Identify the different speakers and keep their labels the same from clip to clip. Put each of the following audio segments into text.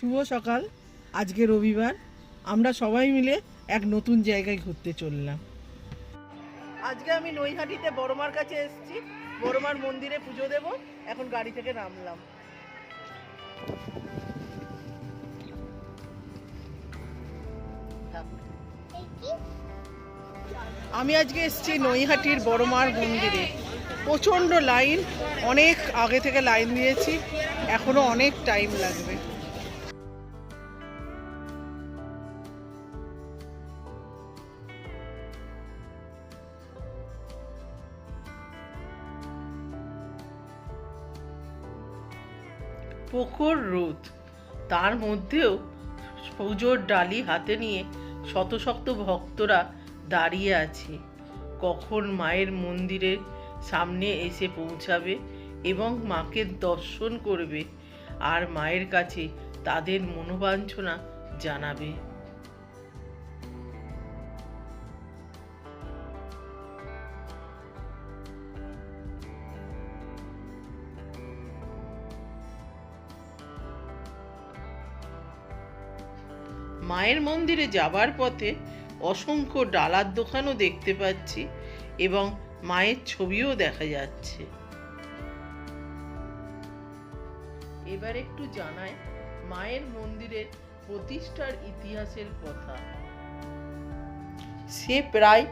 Speaker 1: শুভ সকাল। আজকে রবিবার। আমরা সবাই মিলে এক নতুন জায়গায় ঘুরতে চললাম। আজকে আমি নৈহাটিতে বড়মার কাছে এসেছি। বড়মার মন্দিরে পুজো দেব। এখন গাড়ি থেকে নামলাম। আমি আজকে এসেছি নৈহাটির বড়মার মন্দিরে। প্রচণ্ড লাইন। অনেক আগে থেকে লাইন দিয়েছি। এখনও অনেক টাইম লাগবে। প্রখর রোদ তার মধ্যেও পুজোর ডালি হাতে নিয়ে শত শক্ত ভক্তরা দাঁড়িয়ে আছে। কখন মায়ের মন্দিরের সামনে এসে পৌঁছাবে এবং মাকে দর্শন করবে, আর মায়ের কাছে তাদের মনোবাঞ্ছনা জানাবে। মায়ের মন্দিরে যাবার পথে অসংখ্য ডালার দোকানও দেখতে পাচ্ছি এবং মায়ের ছবিও দেখা যাচ্ছে। এবার একটু জানাই মায়ের মন্দিরের প্রতিষ্ঠার ইতিহাসের কথা। সে প্রায়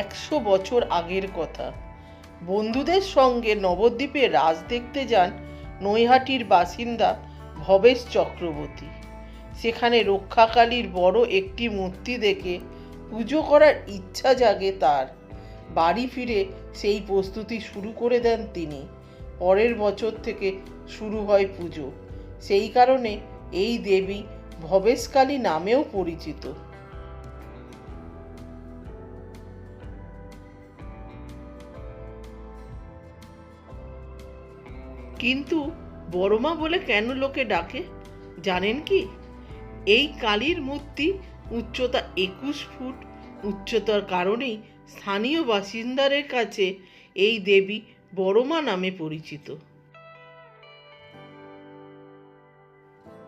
Speaker 1: একশো বছর আগের কথা। বন্ধুদের সঙ্গে নবদ্বীপে রাজ দেখতে যান নৈহাটির বাসিন্দা ভবেশ চক্রবর্তী। সেখানে রক্ষাকালীর বড় একটি মূর্তি দেখে পুজো করার ইচ্ছা জাগে তার। বাড়ি ফিরে সেই প্রস্তুতি শুরু করে দেন তিনি। পরের বছর থেকে শুরু হয় পুজো। সেই কারণে এই দেবী ভবেশকালী নামেও পরিচিত। কিন্তু বড়মা বলে কেন লোকে ডাকে? জানেন কি? এই কালীর মূর্তি উচ্চতা একুশ ফুট। উচ্চতার কারণেই স্থানীয় বাসিন্দাদের কাছে এই দেবী বড়মা নামে পরিচিত।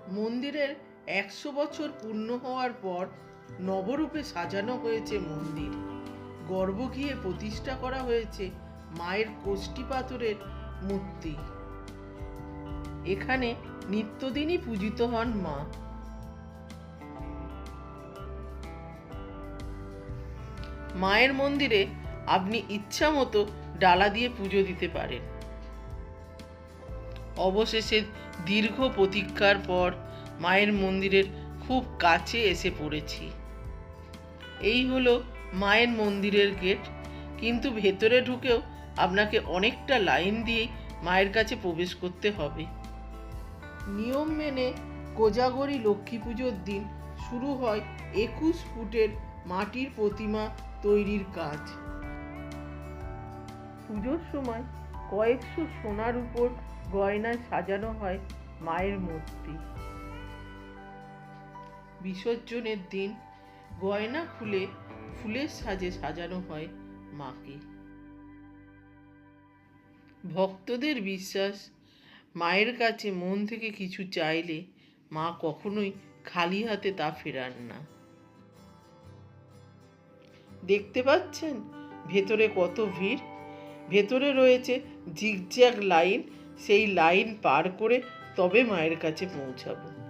Speaker 1: মন্দিরের একশো বছর পূর্ণ হওয়ার পর নবরূপে সাজানো হয়েছে মন্দির। গর্ভগৃহে প্রতিষ্ঠা করা হয়েছে মায়ের কোষ্ঠী পাথরের মূর্তি। এখানে নিত্যদিনই পূজিত হন মা। মায়ের মন্দিরে আপনি ইচ্ছা মতো ডালা দিয়ে পুজো দিতে পারেন। অবশেষে দীর্ঘ প্রতীক্ষার পর মায়ের মন্দিরের খুব কাছে এসে পড়েছি। এই হলো মায়ের মন্দিরের গেট, কিন্তু ভেতরে ঢুকেও আপনাকে অনেকটা লাইন দিয়েই মায়ের কাছে প্রবেশ করতে হবে। নিয়ম মেনে কোজাগরি লক্ষ্মী পুজোর দিন শুরু হয় একুশ ফুটের মাটির প্রতিমা তৈরির কাজ। পুজোর সময় কয়েকশো সোনার উপর গয়নায় সাজানো হয় মায়ের মূর্তি। বিসর্জনের দিন গয়না খুলে ফুলের সাজে সাজানো হয় মাকে। ভক্তদের বিশ্বাস, মায়ের কাছে মন থেকে কিছু চাইলে মা কখনোই খালি হাতে তা ফেরান না। দেখতে পাচ্ছেন? ভেতরে কত ভিড়। ভেতরে রয়েছে জিগজ্যাগ লাইন। সেই লাইন পার করে তবে মায়ের কাছে পৌঁছাবো।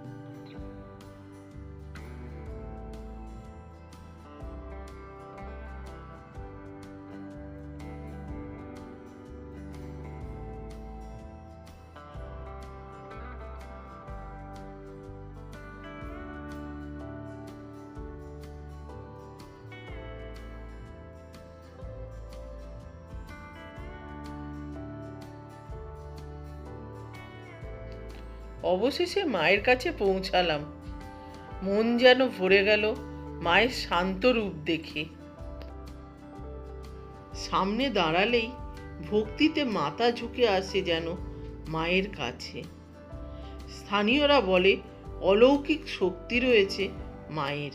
Speaker 1: অবশেষে মায়ের কাছে পৌঁছালাম। মন যেন ভরে গেল মায়ের শান্ত রূপ দেখে। সামনে দাঁড়ালেই ভক্তিতে মাথা ঝুঁকে আসে যেন মায়ের কাছে। স্থানীয়রা বলে, অলৌকিক শক্তি রয়েছে মায়ের।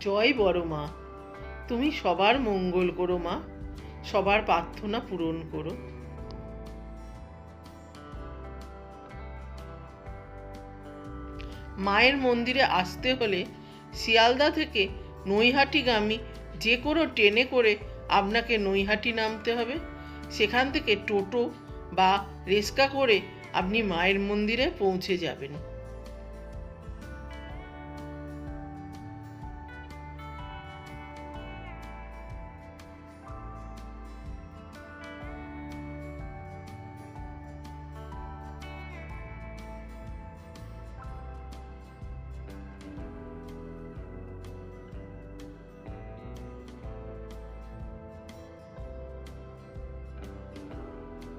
Speaker 1: জয় বড় মা, তুমি সবার মঙ্গল করো মা, সবার প্রার্থনা পূরণ করো। মায়ের মন্দিরে আসতে হলে শিয়ালদা থেকে নৈহাটিগামী যে কোনো ট্রেনে করে আপনাকে নৈহাটি নামতে হবে। সেখান থেকে টোটো বা রেস্কা করে আপনি মায়ের মন্দিরে পৌঁছে যাবেন।